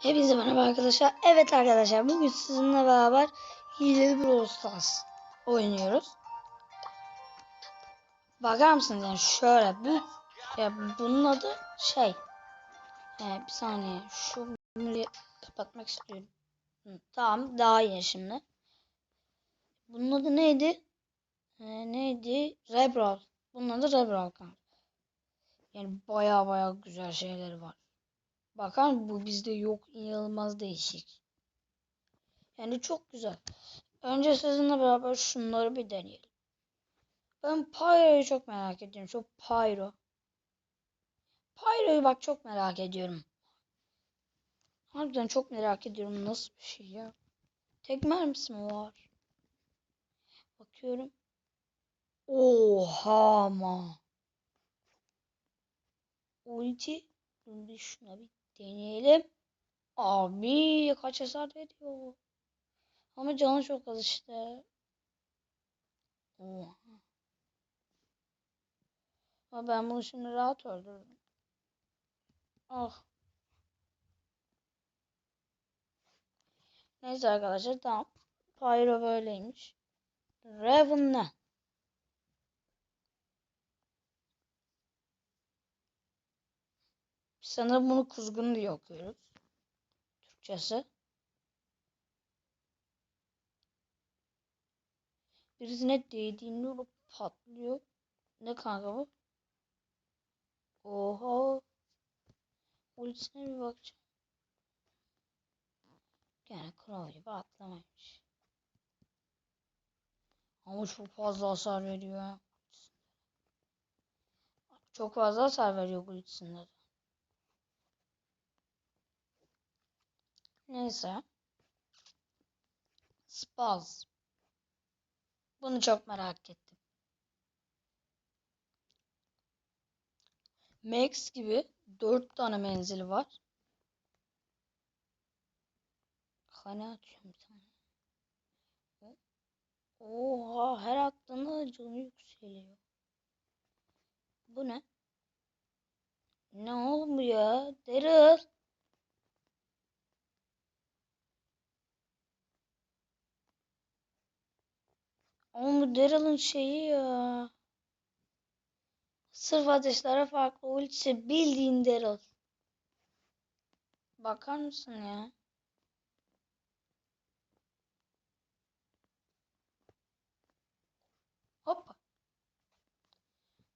Hepinize merhaba arkadaşlar. Evet arkadaşlar bugün sizinle beraber Hileli Brawl Stars oynuyoruz. Bakar mısınız yani şöyle bu ya bunun adı şey ee, bir saniye şu bunu kapatmak istiyorum. Hı, tamam daha iyi şimdi. Bunun adı neydi? Ee, neydi? Rebral. Bunun adı Rebral kanka. Yani baya baya güzel şeyleri var. Bakar bu bizde yok inanılmaz değişik. Yani çok güzel. Önce sizinle beraber şunları bir deneyelim. Ben Pyro'yu çok merak ediyorum. Çok Pyro. Pyro'yu bak çok merak ediyorum. Harbiden çok merak ediyorum. Nasıl bir şey ya? Tek mermisi mi var? Bakıyorum. Oha ama. Ulti. Bir şuna bir deneyelim. Abi kaç hasar veriyor. Ama canı çok az işte. Oha. Ama ben bunu şimdi rahat öldürürüm. Ah. Neyse arkadaşlar tamam. Pyro böyleymiş. Raven Sanırım bunu kuzgun diye okuyoruz. Türkçesi. Birisine değdiğinde o patlıyor. Ne kanka bu? Oha. Ultisine bir bakacağım. Yani Crow gibi atlamaymış. Ama çok fazla hasar veriyor. Çok fazla hasar veriyor bu ultisinde. Neyse. Spaz. Bunu çok merak ettim. Max gibi 4 tane menzili var. Hani atıyorum bir tane. Oha her attığında canı yükseliyor. Bu ne? Ne oğlum ya? Daryl. Oğlum bu Daryl'ın şeyi ya. Sırf ateşlere farklı ultisi bildiğin Daryl. Bakar mısın ya? Hoppa.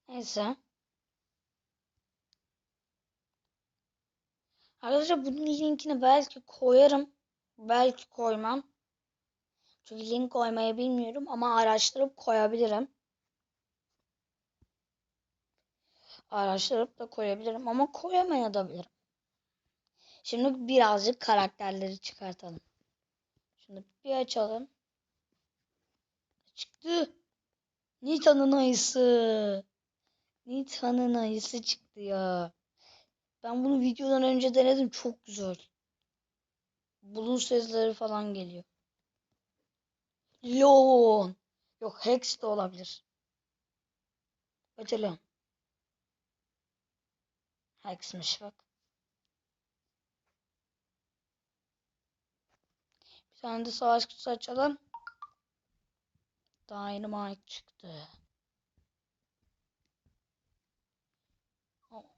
Neyse. Arkadaşlar bunun linkini belki koyarım. Belki koymam. Çünkü link koymayı bilmiyorum ama araştırıp koyabilirim. Araştırıp da koyabilirim ama koyamayabilirim. Şimdi birazcık karakterleri çıkartalım. Şimdi bir açalım. Çıktı. Nita'nın ayısı. Nita'nın ayısı çıktı ya. Ben bunu videodan önce denedim. Çok güzel. Bulun sesleri falan geliyor. Leon. Yok Hex de olabilir. Bakalım. Hex'miş bak. Bir tane de savaş kutusu açalım. Dynamite çıktı.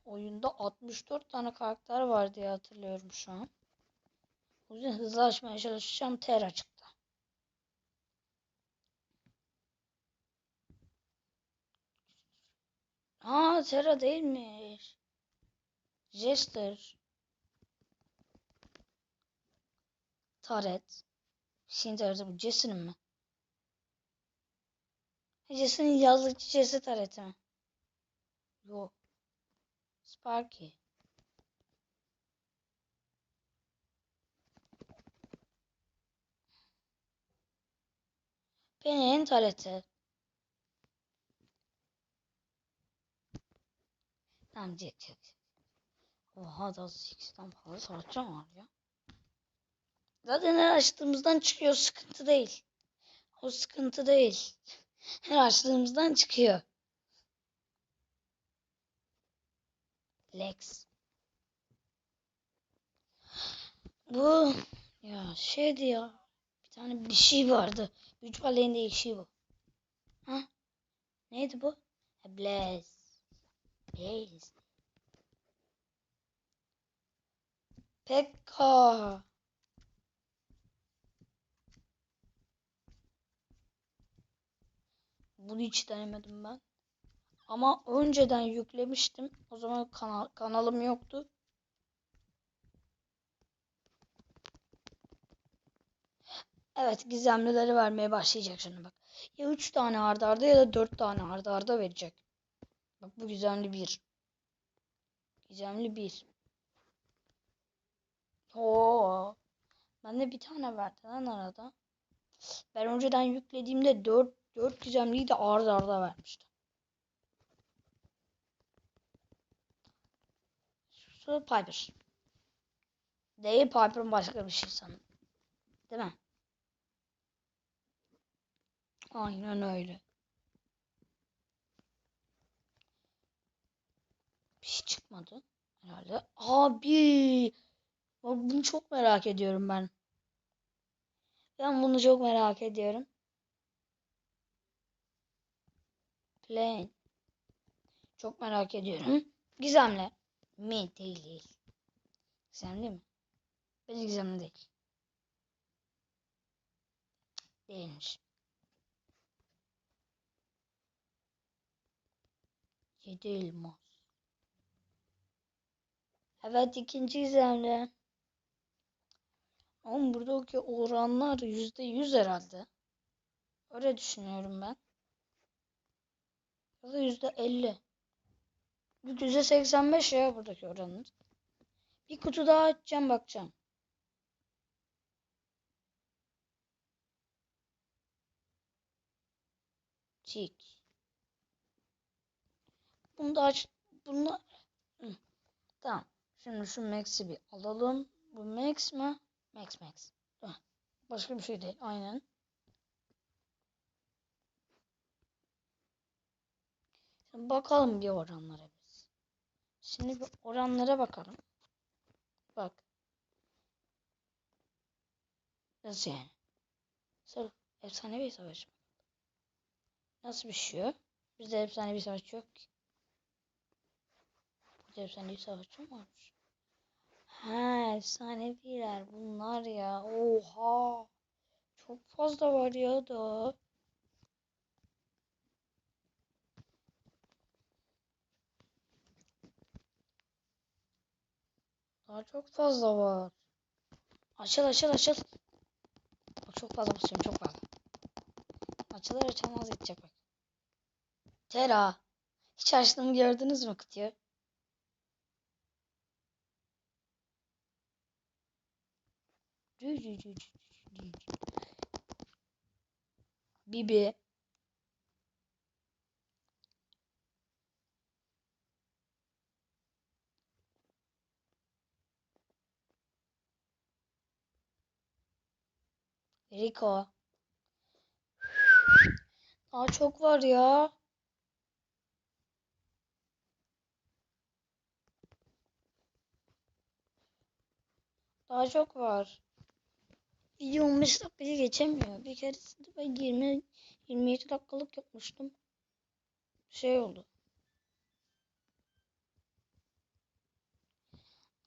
Oyunda 64 tane karakter var diye hatırlıyorum şu an. O yüzden hızlı açmaya çalışacağım. Terra çıktı. Aa Terra değilmiş. Jester. Taret. Şimdi Taret'i bu Jesse'nin mi? Jesse'nin yazlıkçı Jesse Taret'i mi? Yok. Sparky. Penny'nin Taret'i. Tamam Jack Jack. Oha da 8'den fazla savaşçı var ya. Zaten her açtığımızdan çıkıyor sıkıntı değil. O sıkıntı değil. Her açtığımızdan çıkıyor. Lex. Bu ya şeydi ya. Bir tane bir şey vardı. Güç baleyinde şey bu. Ha? Neydi bu? Blaze. Blaze. Pekka. Bunu hiç denemedim ben. Ama önceden yüklemiştim. O zaman kanal, kanalım yoktu. Evet gizemlileri vermeye başlayacak şimdi bak. Ya 3 tane arda arda ya da 4 tane arda arda verecek. Bak bu gizemli bir. Gizemli bir. Oo. Ben de bir tane verdi lan arada. Ben önceden yüklediğimde 4 4 gizemliyi de arda arda vermişti. Su Piper. Değil Piper'ın başka bir şey sanırım. Değil mi? Aynen öyle. Bir şey çıkmadı herhalde. Abi. Bunu çok merak ediyorum ben. Ben bunu çok merak ediyorum. Plain. Çok merak ediyorum. Gizemli. Mi? Değil değil. Gizemli mi? Bence gizemli değil. Değilmiş. Yedi elmas. Evet ikinci gizemli. Ama buradaki oranlar yüzde yüz herhalde. Öyle düşünüyorum ben. Ya da yüzde elli. Yüzde seksen beş ya buradaki oranlar. Bir kutu daha açacağım bakacağım. Çik. Bunu da aç. Bunu Hı. Tamam. Şimdi şu Max'i bir alalım. Bu Max mi? Max Max. Heh. Başka bir şey değil. Aynen. Şimdi bakalım bir oranlara biz. Şimdi bir oranlara bakalım. Bak. Nasıl yani? Sırf efsanevi savaş mı? Nasıl bir şey yok? Bizde efsanevi savaş yok ki. Burada efsanevi savaşçı mı varmış? Ha efsaneviler bunlar ya. Oha. Çok fazla var ya da. Daha çok fazla var. Açıl açıl açıl. Bak çok fazla basıyorum çok fazla. Açılır açılmaz gidecek bak. Tera. Hiç açtığımı gördünüz mü kutuyu? Bibi. Rico. Daha çok var ya. Daha çok var. Video 15 dakikayı geçemiyor. Bir keresinde ben 20 27 dakikalık yapmıştım. Şey oldu.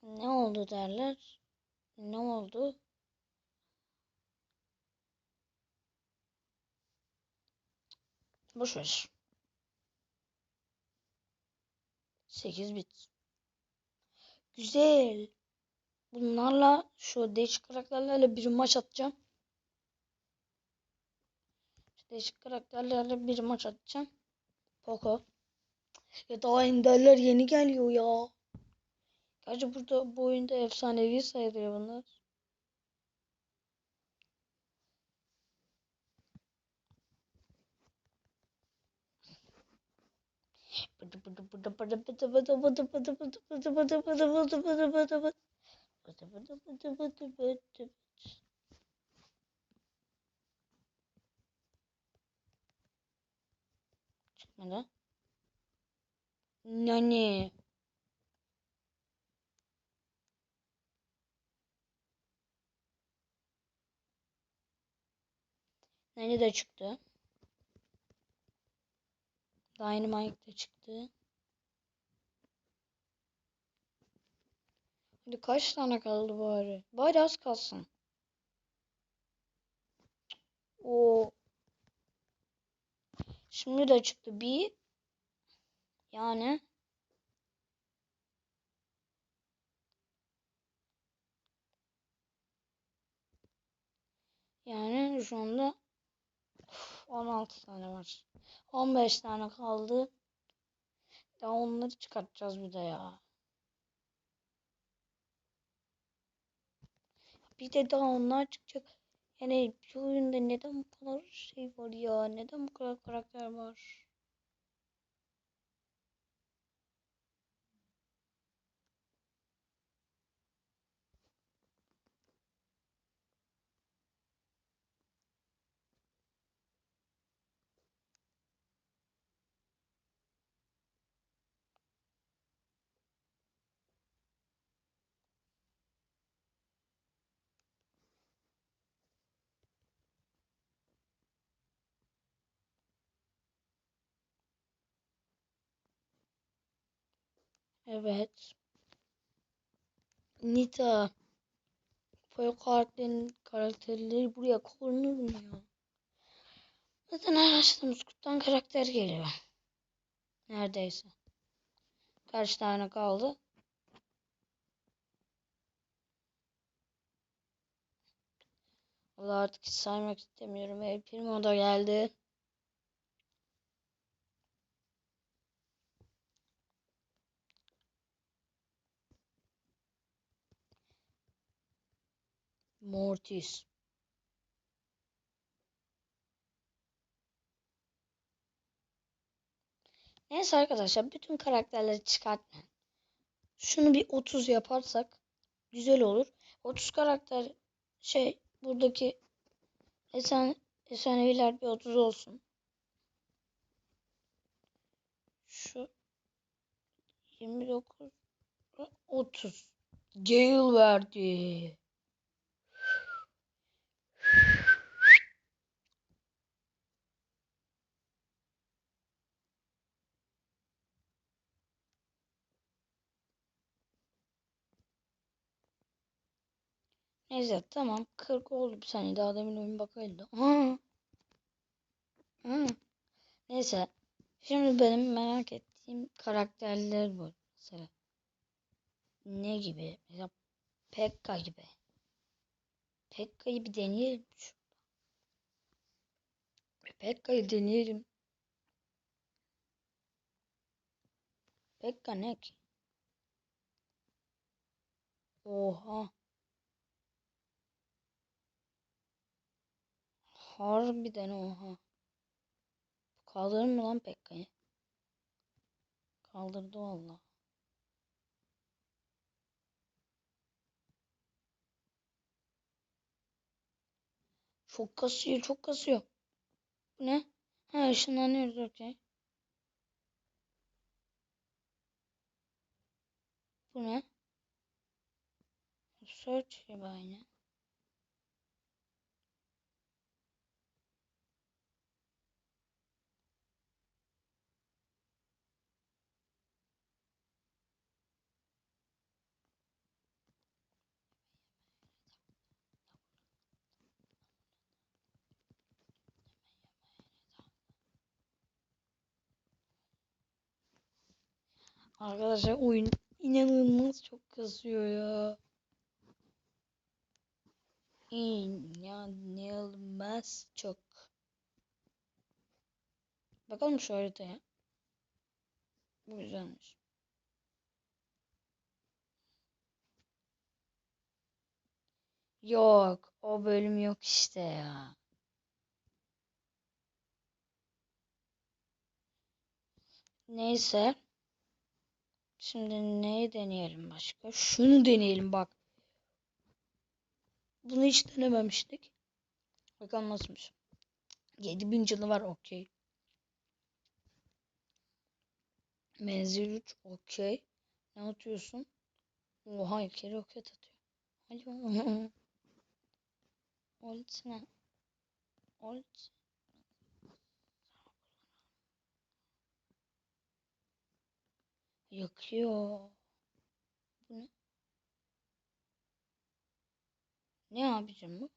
Ne oldu derler? Ne oldu? Boş ver. 8 bit. Güzel. Bunlarla şu değişik karakterlerle bir maç atacağım. Şu değişik karakterlerle bir maç atacağım. Poco. Ya daha enderler yeni geliyor ya. Gerçi burada bu oyunda efsanevi sayılıyor bunlar bıdı bıdı bıdı bıdı bıdı bıdı. Çıkmadı. Yani. Nani de çıktı. Dynamite de çıktı. Kaç tane kaldı bari? Bari az kalsın. O Şimdi de çıktı bir. Yani yani şu anda uf, 16 tane var. 15 tane kaldı. Daha onları çıkartacağız bir de ya. Bir de daha onlar çıkacak. Yani bir oyunda neden bu kadar şey var ya? Neden bu kadar karakter var? Evet. Nita. Foyo karakterin karakterleri buraya konulur mu ya? Zaten her açtığımız kutudan karakter geliyor. Neredeyse. Kaç tane kaldı? Vallahi artık saymak istemiyorum. El Primo da geldi. Mortis. Neyse arkadaşlar bütün karakterleri çıkartmayın. Şunu bir 30 yaparsak güzel olur. 30 karakter şey buradaki esen efsaneviler bir 30 olsun. Şu 29 30 Gale verdi. Neyse tamam 40 oldu bir saniye daha demin oyun bakaydı. Aa. Aa. Neyse şimdi benim merak ettiğim karakterler var mesela. Ne gibi? Mesela Pekka gibi. Pekka'yı bir deneyelim. Pekka'yı deneyelim. Pekka ne ki? Oha. Harbiden oha. Kaldırır mı lan Pekka'yı? Kaldırdı valla. Çok kasıyor, çok kasıyor. Bu ne? Ha ışınlanıyoruz okey. Bu ne? Search gibi aynı. Arkadaşlar oyun inanılmaz çok kasıyor ya. İnanılmaz çok. Bakalım şu haritaya. Bu güzelmiş. Yok, o bölüm yok işte ya. Neyse. Şimdi neyi deneyelim başka? Şunu deneyelim bak. Bunu hiç denememiştik. Bakalım nasılmış. 7000 canı var okey. Menzil 3 okey. Ne atıyorsun? Oha iki roket atıyor. Hadi Ultisine. Ult. Yakıyor. Bu ne? Ne abicim bu?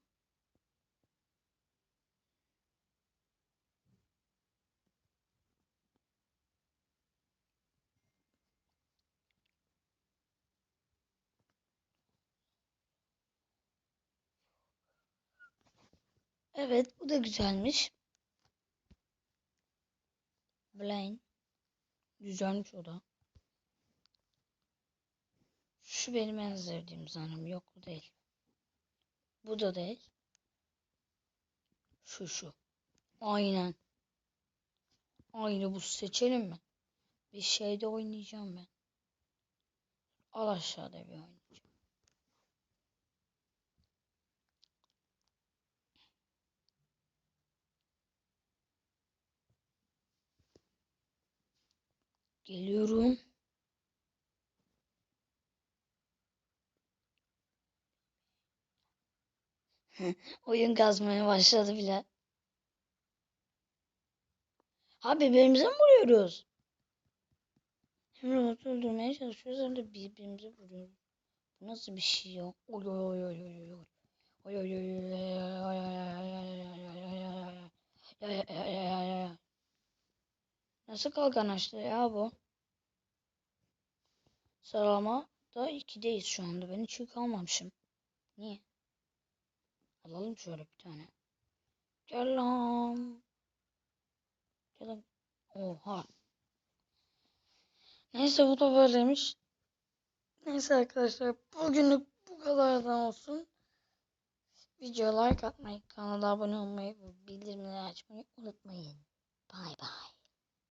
Evet bu da güzelmiş. Blaine. Güzelmiş o da. Şu benim en sevdiğim sanırım. Yok bu değil. Bu da değil. Şu şu. Aynen. Aynı bu seçelim mi? Bir şeyde oynayacağım ben. Al aşağıda bir oynayacağım. Geliyorum. Oyun kazmaya başladı bile. Ha birbirimize mi vuruyoruz? Hem robot öldürmeye çalışıyoruz hem de birbirimize vuruyoruz. Bu nasıl bir şey ya? Oy oy oy oy oy oy. Oy oy oy oy oy Nasıl kalkan açtı ya bu? Sıralama da 2'deyiz şu anda. Ben hiç yük almamışım. Niye? Alalım şöyle bir tane. Gel lan. Gel lan. Oha. Neyse bu da böyleymiş. Neyse arkadaşlar bugünlük bu kadardan olsun. Videoya like atmayı, kanala abone olmayı bildirimleri açmayı unutmayın. Bay bay.